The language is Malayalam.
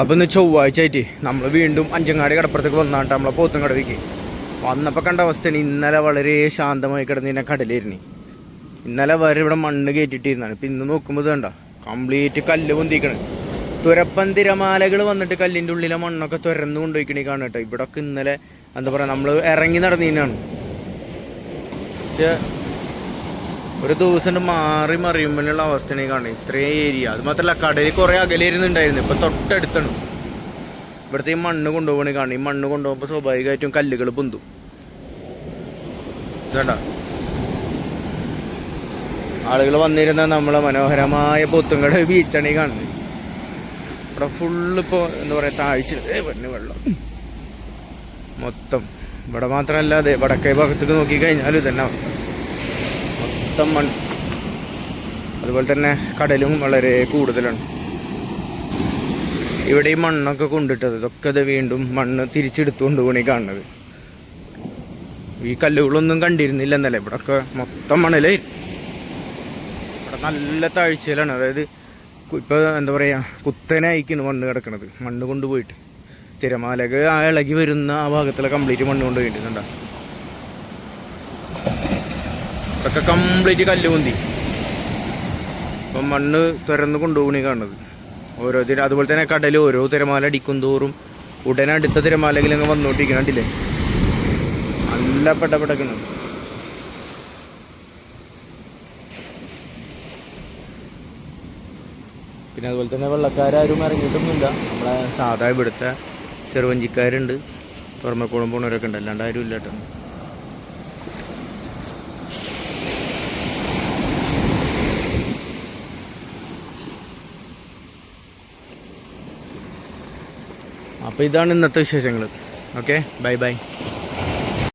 അപ്പം ഇന്ന് ചൊവ്വാഴ്ച ആയിട്ട് നമ്മൾ വീണ്ടും അഞ്ചങ്ങാടി കടപ്പുറത്തേക്ക് വന്നാട്ട് നമ്മളെ പോത്തും കടവിക്ക് വന്നപ്പോൾ കണ്ട അവസ്ഥയാണ് ഇന്നലെ വളരെ ശാന്തമായി കിടന്നിരുന്ന കടലായിരുന്നു ഇന്നലെ വരെ ഇവിടെ മണ്ണ് കയറ്റിട്ടിരുന്നാണ് ഇപ്പം ഇന്ന് നോക്കുമ്പോൾ കണ്ട? കംപ്ലീറ്റ് കല്ല് പൊന്തിക്കണ്. തുരപ്പൻ തിരമാലകൾ വന്നിട്ട് കല്ലിന്റെ ഉള്ളിലെ മണ്ണൊക്കെ തുരന്ന് കൊണ്ടുപോയിക്കണി കാണട്ടോ ഇവിടെ ഒക്കെ ഇന്നലെ എന്താ പറയുക നമ്മൾ ഇറങ്ങി നടന്നതിനാണ് പക്ഷേ ഒരു ദിവസം മാറി മറിയുമ്പോഴുള്ള അവസ്ഥയാണ് ഈ കാണുന്നത്. ഇത്രയും ഏരിയ. അത് മാത്രമല്ല കടയിൽ കുറേ അകലിരുന്നുണ്ടായിരുന്നു ഇപ്പൊ തൊട്ടടുത്താണ്. ഇവിടുത്തെ ഈ മണ്ണ് കൊണ്ടുപോകണി കാണും ഈ മണ്ണ് കൊണ്ടുപോകുമ്പോൾ സ്വാഭാവികമായിട്ടും കല്ലുകൾ പൊന്തും. ആളുകൾ വന്നിരുന്ന നമ്മളെ മനോഹരമായ പൊത്തുങ്കട ബീച്ചാണ് ഈ കാണുന്നത്. ഇവിടെ ഫുള്ള് ഇപ്പോൾ എന്താ പറയുക താഴ്ച. പറഞ്ഞു വെള്ളം. മൊത്തം. ഇവിടെ മാത്രമല്ല അതെ വടക്കേ ഭാഗത്തേക്ക് നോക്കി കഴിഞ്ഞാലും ഇതന്നെ അവസ്ഥ. മൊത്തം മണ്ണ്. അതുപോലെ തന്നെ കടലും വളരെ കൂടുതലാണ്. ഇവിടെ ഈ മണ്ണൊക്കെ കൊണ്ടിട്ടത് ഇതൊക്കെ ഇത് വീണ്ടും മണ്ണ് തിരിച്ചെടുത്തുകൊണ്ട് പോണി കാണുന്നത്. ഈ കല്ലുകളൊന്നും കണ്ടിരുന്നില്ല എന്നല്ലേ ഇവിടെ ഒക്കെ മൊത്തം മണലേ. ഇവിടെ നല്ല താഴ്ചയിലാണ്. അതായത് ഇപ്പൊ എന്താ പറയാ കുത്തനായിക്കാണ് മണ്ണ് കിടക്കണത്. മണ്ണ് കൊണ്ടുപോയിട്ട്. തിരമാലക ആ ഇളകി വരുന്ന ആ ഭാഗത്തിലെ കംപ്ലീറ്റ് മണ്ണ് കൊണ്ടുപോയിട്ടുണ്ടോ ഇതൊക്കെ കംപ്ലീറ്റ് കല്ല് അപ്പം മണ്ണ് തുരന്ന് കൊണ്ടുപോകണി കാണുന്നത്. ഓരോ തിര അതുപോലെ തന്നെ കടൽ ഓരോ തിരമാല അടിക്കും തോറും ഉടനെ അടുത്ത തിരമാലെങ്കിലും അങ്ങ് വന്നുകൊണ്ടിരിക്കണം കണ്ടില്ലേ? നല്ല പെട്ടപ്പെട്ടക്കണം പിന്നെ അതുപോലെ തന്നെ വെള്ളക്കാരും ഇറങ്ങിയിട്ടൊന്നുമില്ല. നമ്മളെ സാധാ ഇവിടുത്തെ ചെറുവഞ്ചിക്കാരുണ്ട്. തുറമക്കോളം പോണവരൊക്കെ ഉണ്ട്. അല്ലാണ്ട് ആരും ഇല്ല അപ്പോൾ ഇതാണ് ഇന്നത്തെ വിശേഷങ്ങൾ ഓക്കെ ബൈ ബൈ